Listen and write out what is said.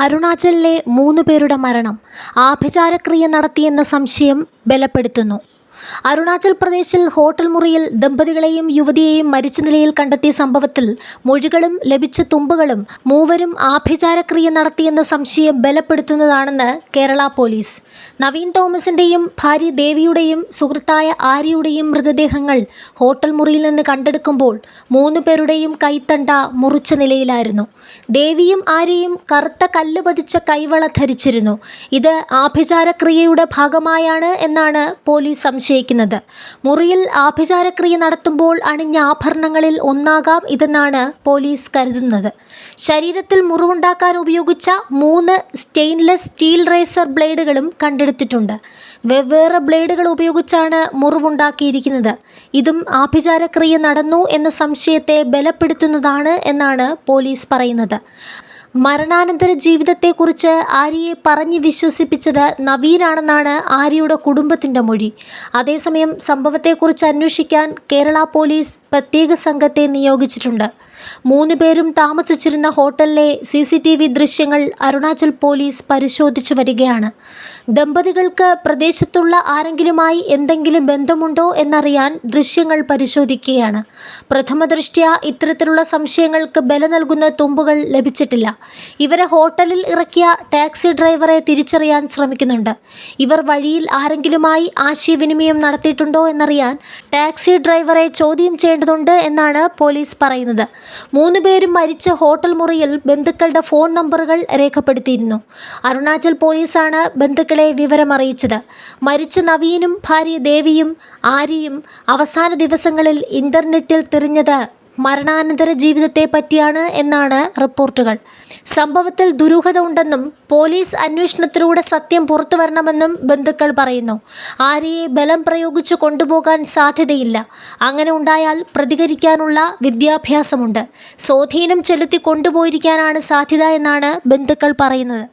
അരുണാചലിലെ മൂന്ന് പേരുടെ മരണം. ആഭിചാരക്രിയ നടത്തിയെന്ന സംശയം ബലപ്പെടുത്തുന്നു. അരുണാചൽ പ്രദേശിൽ ഹോട്ടൽ മുറിയിൽ ദമ്പതികളെയും യുവതിയെയും മരിച്ച നിലയിൽ കണ്ടെത്തിയ സംഭവത്തിൽ മൊഴികളും ലഭിച്ച തുമ്പുകളും മൂവരും ആഭിചാരക്രിയ നടത്തിയെന്ന സംശയം ബലപ്പെടുത്തുന്നതാണെന്ന് കേരള പോലീസ്. നവീൻ തോമസിന്റെയും ഭാര്യ ദേവിയുടെയും സുഹൃത്തായ ആര്യയുടെയും മൃതദേഹങ്ങൾ ഹോട്ടൽ മുറിയിൽ നിന്ന് കണ്ടെടുക്കുമ്പോൾ മൂന്നു പേരുടെയും കൈത്തണ്ട മുറിച്ച നിലയിലായിരുന്നു. ദേവിയും ആര്യയും കറുത്ത കല്ല് പതിച്ച കൈവള ധരിച്ചിരുന്നു. ഇത് ആഭിചാരക്രിയയുടെ ഭാഗമായാണ് എന്നാണ് പോലീസ് സംശയിക്കുന്നത്. മുറിയിൽ ആഭിചാരക്രിയ നടത്തുമ്പോൾ അണിഞ്ഞ ആഭരണങ്ങളിൽ ഒന്നാകാം ഇതെന്നാണ് പോലീസ് കരുതുന്നത്. ശരീരത്തിൽ മുറിവുണ്ടാക്കാൻ ഉപയോഗിച്ച മൂന്ന് സ്റ്റെയിൻലെസ് സ്റ്റീൽ റേസർ ബ്ലേഡുകളും കണ്ടെടുത്തിട്ടുണ്ട്. വെവ്വേറെ ബ്ലേഡുകൾ ഉപയോഗിച്ചാണ് മുറിവുണ്ടാക്കിയിരിക്കുന്നത്. ഇതും ആഭിചാരക്രിയ നടന്നു എന്ന സംശയത്തെ ബലപ്പെടുത്തുന്നതാണ് എന്നാണ് പോലീസ് പറയുന്നത്. മരണാനന്തര ജീവിതത്തെക്കുറിച്ച് ആര്യയെ പറഞ്ഞ് വിശ്വസിപ്പിച്ചത് നവീനാണെന്നാണ് ആര്യയുടെ കുടുംബത്തിന്റെ മൊഴി. അതേസമയം സംഭവത്തെക്കുറിച്ച് അന്വേഷിക്കാൻ കേരള പോലീസ് പ്രത്യേക സംഘത്തെ നിയോഗിച്ചിട്ടുണ്ട്. മൂന്ന് പേരും താമസിച്ചിരുന്ന ഹോട്ടലിലെ സി സി ടി വി ദൃശ്യങ്ങൾ അരുണാചൽ പോലീസ് പരിശോധിച്ചു വരികയാണ്. ദമ്പതികൾക്ക് പ്രദേശത്തുള്ള ആരെങ്കിലുമായി എന്തെങ്കിലും ബന്ധമുണ്ടോ എന്നറിയാൻ ദൃശ്യങ്ങൾ പരിശോധിക്കുകയാണ്. പ്രഥമ ദൃഷ്ട്യ ഇത്തരത്തിലുള്ള സംശയങ്ങൾക്ക് ബല നൽകുന്ന തുമ്പുകൾ ലഭിച്ചിട്ടില്ല. ഇവരെ ഹോട്ടലിൽ ഇറക്കിയ ടാക്സി ഡ്രൈവറെ തിരിച്ചറിയാൻ ശ്രമിക്കുന്നുണ്ട്. ഇവർ വഴിയിൽ ആരെങ്കിലുമായി ആശയവിനിമയം നടത്തിയിട്ടുണ്ടോ എന്നറിയാൻ ടാക്സി ഡ്രൈവറെ ചോദ്യം ചെയ്യേണ്ടതുണ്ട് എന്നാണ് പോലീസ് പറയുന്നത്. മൂന്ന് പേരും മരിച്ച ഹോട്ടൽ മുറിയിൽ ബന്ധുക്കളുടെ ഫോൺ നമ്പറുകൾ രേഖപ്പെടുത്തിയിരുന്നു. അരുണാചൽ പോലീസാണ് ബന്ധുക്കളെ വിവരമറിയിച്ചത്. മരിച്ച നവീനും ഭാര്യ ദേവിയും ആര്യയും അവസാന ദിവസങ്ങളിൽ ഇന്റർനെറ്റിൽ തിരിഞ്ഞത് മരണാനന്തര ജീവിതത്തെ പറ്റിയാണ് എന്നാണ് റിപ്പോർട്ടുകൾ. സംഭവത്തിൽ ദുരൂഹത ഉണ്ടെന്നും പോലീസ് അന്വേഷണത്തിലൂടെ സത്യം പുറത്തു വരണമെന്നും ബന്ധുക്കൾ പറയുന്നു. ആര്യയെ ബലം പ്രയോഗിച്ച് കൊണ്ടുപോകാൻ സാധ്യതയില്ല. അങ്ങനെ ഉണ്ടായാൽ പ്രതികരിക്കാനുള്ള വിദ്യാഭ്യാസമുണ്ട്. സ്വാധീനം ചെലുത്തി കൊണ്ടുപോയിരിക്കാനാണ് സാധ്യത എന്നാണ് ബന്ധുക്കൾ പറയുന്നത്.